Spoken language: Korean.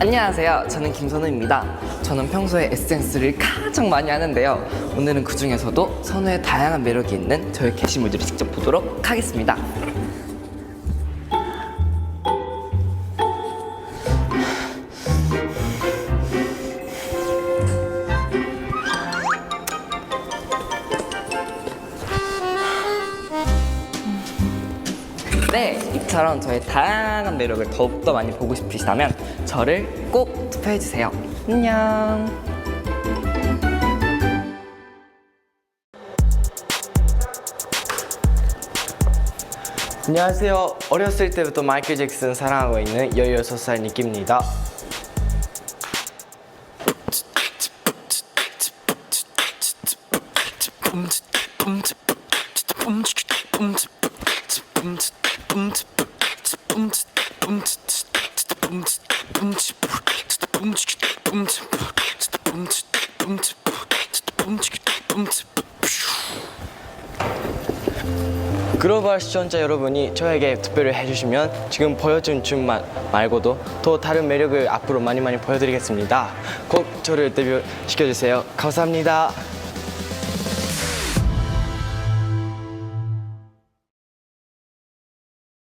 안녕하세요. 저는 김선우입니다. 저는 평소에 에센스를 가장 많이 하는데요. 오늘은 그 중에서도 선우의 다양한 매력이 있는 저의 게시물들을 직접 보도록 하겠습니다. 네, 이처럼 저의 다양한 매력을 더욱더 많이 보고 싶으시다면 저를 꼭 투표해주세요. 안녕. 안녕하세요. 어렸을 때부터 마이클 잭슨 사랑하고 있는 16살 니끼입니다. 글로벌 시청자 여러분이 저에게 투표를 해주시면 지금 보여준 춤 마- 말고도 또 다른 매력을 앞으로 많이 많이 보여드리겠습니다. 꼭 저를 데뷔시켜주세요. 감사합니다.